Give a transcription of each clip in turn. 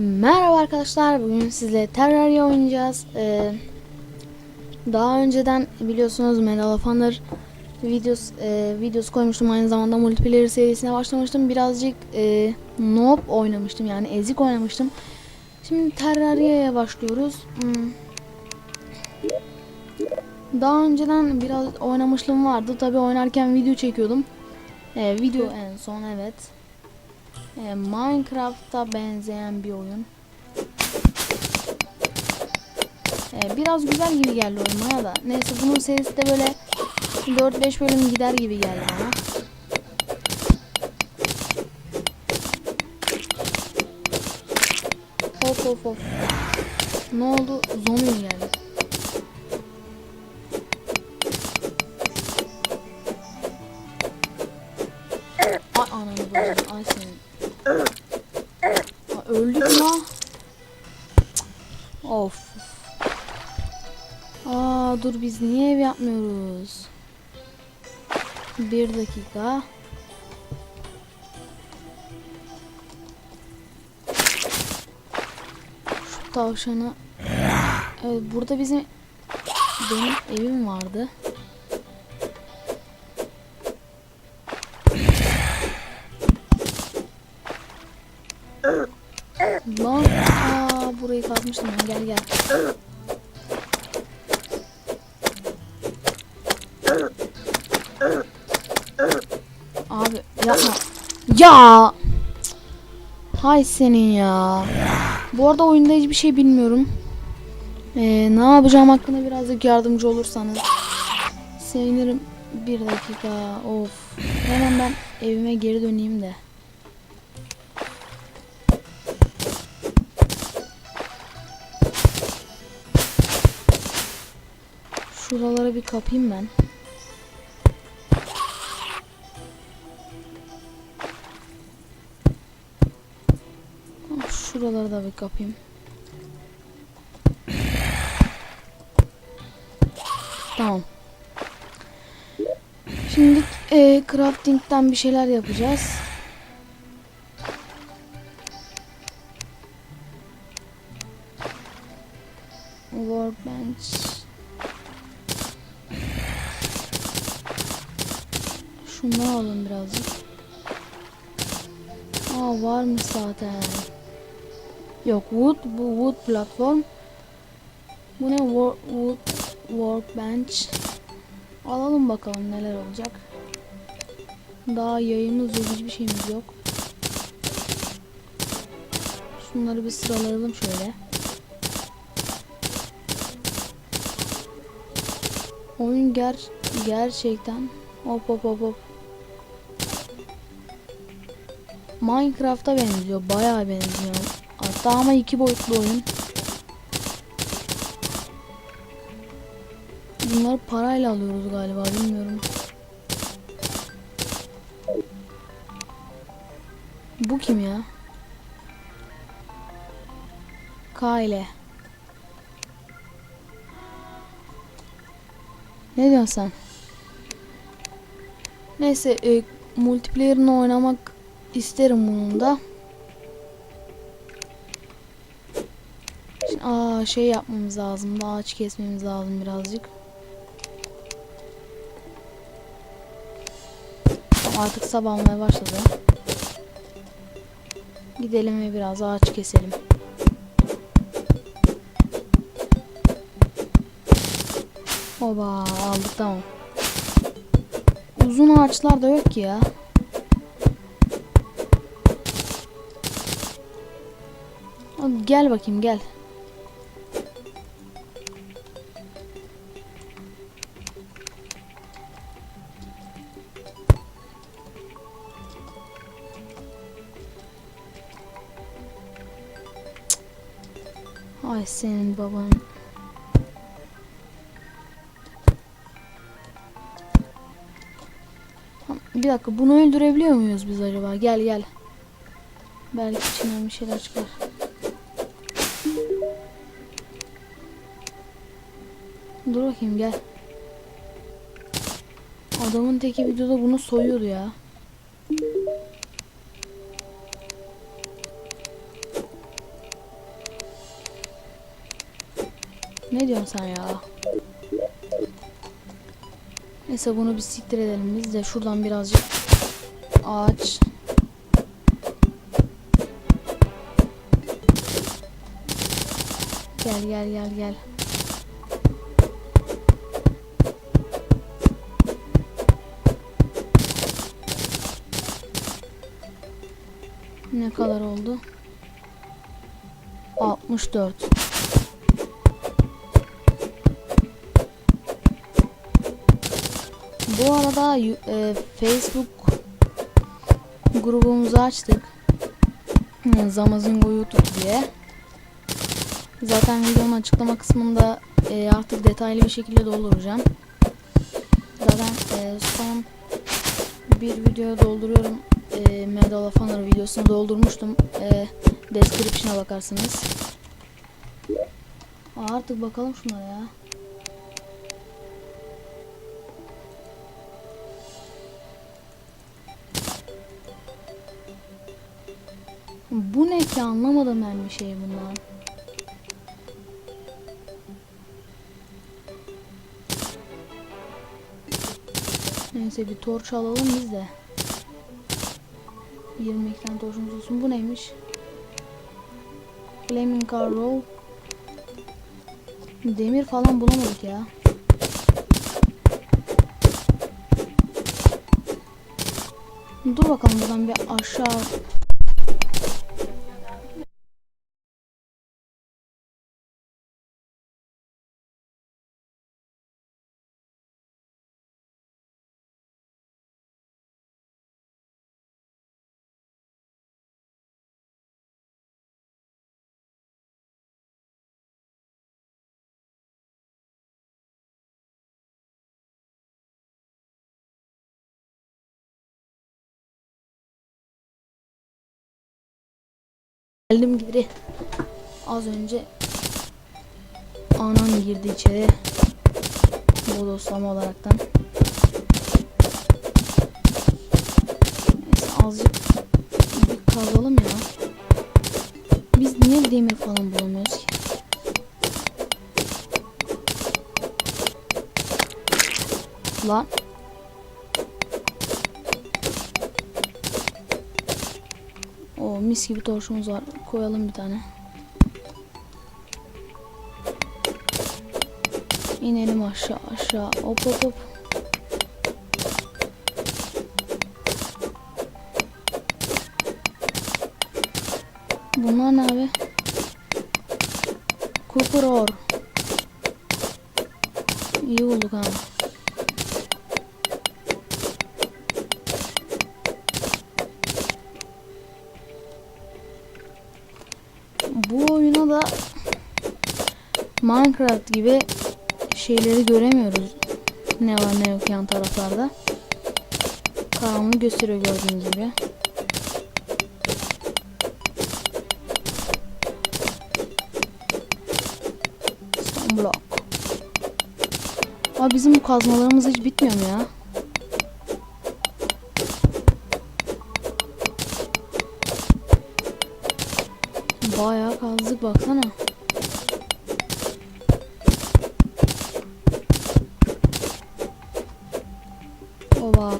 Merhaba arkadaşlar. Bugün sizle Terraria oynayacağız. Ee, daha önceden biliyorsunuz Medal of Honor videos, e, videosu koymuştum. Aynı zamanda multiplayer serisine başlamıştım. Birazcık e, noob oynamıştım. Yani ezik oynamıştım. Şimdi Terraria'ya başlıyoruz. Hmm. Daha önceden biraz oynamışlığım vardı. Tabi oynarken video çekiyordum. Ee, video en son evet. Ee, Minecraft'a benzeyen bir oyun. Ee, biraz güzel gibi geldi oyun bana da. Neyse bunun serisi de böyle 4-5 bölüm gider gibi geldi bana. Hop hop hop. Ne oldu? Zombi geldi? Dur biz niye ev yapmıyoruz? Bir dakika. Şu tavşanı. Evet burada bizim benim evim vardı. Lan aa burayı kazmıştım ben gel gel. Ya. Hay senin ya. Bu arada oyunda hiçbir şey bilmiyorum. Ee, ne yapacağım hakkında birazcık yardımcı olursanız sevinirim. Bir dakika. Of. Hemen ben evime geri döneyim de. Şuralara bir kapayım ben. Şuraları da bir kapayım. Tamam. Şimdi e, crafting'den bir şeyler yapacağız. Workbench. Şundan alalım birazcık. Aa varmış zaten. Yok wood bu wood platform. Bu ne Wo- wood workbench. Alalım bakalım neler olacak. Daha yayımız yok hiçbir şeyimiz yok. Şunları bir sıralayalım şöyle. Oyun ger gerçekten hop hop hop hop. Minecraft'a benziyor. Bayağı benziyor. Hatta ama iki boyutlu oyun. Bunları parayla alıyoruz galiba bilmiyorum. Bu kim ya? K. Ne diyorsun sen? Neyse e, multiplayer'ını oynamak isterim bunun da. Aa şey yapmamız lazım. Ağaç kesmemiz lazım birazcık. Artık sabah olmaya başladı. Gidelim ve biraz ağaç keselim. Oba aldık tamam. Uzun ağaçlar da yok ki ya. Gel bakayım gel. Ay senin baban. Bir dakika bunu öldürebiliyor muyuz biz acaba? Gel gel. Belki içinden bir şeyler çıkar. Dur bakayım gel. Adamın teki videoda bunu soyuyordu ya. Ne diyorsun sen ya? Neyse bunu bir siktir edelim biz de şuradan birazcık ağaç Gel gel gel gel. Ne kadar oldu? 64. Bu arada e, Facebook grubumuzu açtık. Zamazingo YouTube diye. Zaten videonun açıklama kısmında e, artık detaylı bir şekilde dolduracağım. Zaten e, son bir video dolduruyorum. E, Medal of Honor videosunu doldurmuştum. E, description'a bakarsınız. Artık bakalım şunlara ya. Bu ne ki anlamadım ben bir şey bundan. Neyse bir torç alalım biz de. 22 tane torçumuz olsun. Bu neymiş? Flaming Car Roll. Demir falan bulamadık ya. Dur bakalım buradan bir aşağı geldim geri. Az önce anam girdi içeri. Bodoslama olaraktan. Neyse azıcık bir kazalım ya. Biz niye demir falan bulamıyoruz ki? Lan. O mis gibi torşumuz var. Koyalım bir tane. İnelim aşağı aşağı. Hop hop hop. Bunlar ne abi? Ore. İyi bulduk ha. Minecraft gibi şeyleri göremiyoruz. Ne var ne yok yan taraflarda. Karanlık gösteriyor gördüğünüz gibi. Stone block. Abi bizim bu kazmalarımız hiç bitmiyor mu ya? Bayağı kazdık baksana.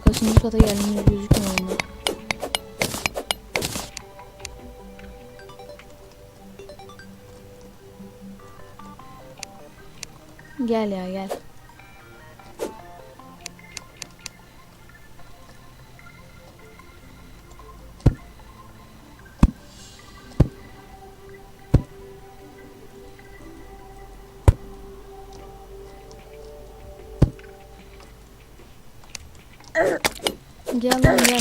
Kaçıncı kata geldiğimiz gözükmüyor onda. Gel ya gel. Gel lan gel.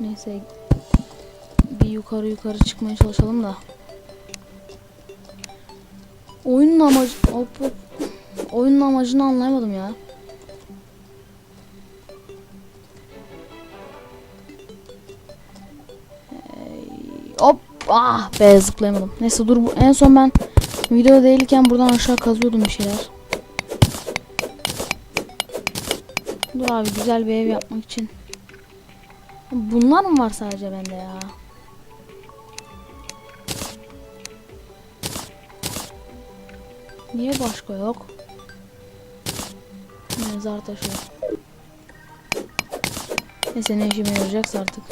Neyse. Bir yukarı yukarı çıkmaya çalışalım da. Oyunun amacı... Hop hop. Oyunun amacını anlayamadım ya. Hop. Ah be zıplayamadım. Neyse dur bu- en son ben video değilken buradan aşağı kazıyordum bir şeyler. Dur abi güzel bir ev yapmak için. Bunlar mı var sadece bende ya? Niye başka yok? Mezar taşı. Neyse ne işime yarayacaksa artık.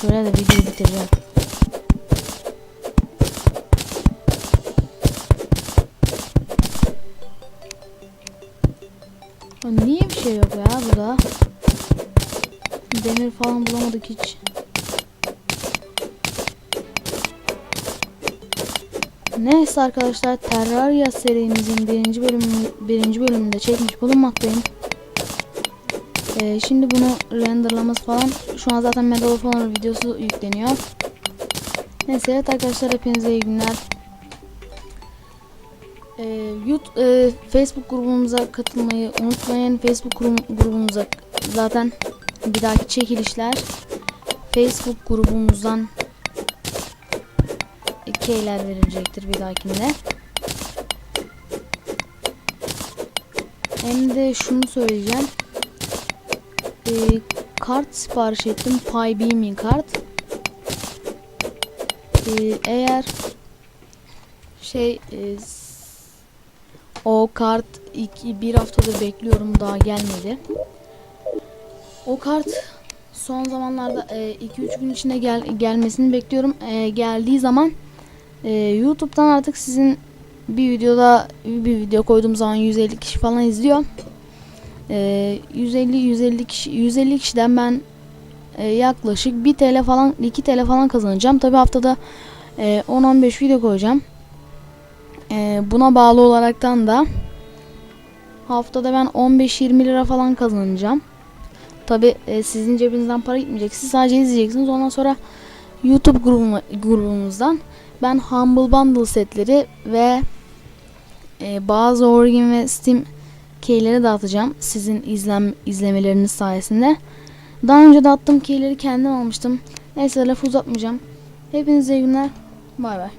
Şöyle de videoyu bitireceğim. Ya niye bir şey yok ya burada? Demir falan bulamadık hiç. Neyse arkadaşlar Terraria serimizin birinci bölümü birinci bölümünde çekmiş bulunmaktayım. Ee, şimdi bunu renderlaması falan şu an zaten Medal of Honor videosu yükleniyor. Neyse evet arkadaşlar hepinize iyi günler. Ee, YouTube, e, Facebook grubumuza katılmayı unutmayın. Facebook grubu- grubumuza zaten bir dahaki çekilişler Facebook grubumuzdan keyler verilecektir bir dahakinde. Hem de şunu söyleyeceğim. Ee, kart sipariş ettim. PayBeam'in kart. Ee, eğer şey e, o kart iki, bir haftadır bekliyorum daha gelmedi. O kart son zamanlarda 2-3 gün içinde gel gelmesini bekliyorum. E, geldiği zaman e, YouTube'dan artık sizin bir videoda bir video koyduğum zaman 150 kişi falan izliyor. E, 150 150 kişi 150 kişiden ben e, yaklaşık 1 TL falan 2 TL falan kazanacağım. Tabi haftada e, 10-15 video koyacağım. E, buna bağlı olaraktan da haftada ben 15-20 lira falan kazanacağım. Tabi e, sizin cebinizden para gitmeyecek. Siz sadece izleyeceksiniz. Ondan sonra YouTube grubuma, grubumuzdan ben Humble Bundle setleri ve e, bazı Origin ve Steam keyleri dağıtacağım. Sizin izlem izlemeleriniz sayesinde. Daha önce de attığım keyleri kendim almıştım. Neyse lafı uzatmayacağım. Hepinize iyi günler. Bay bay.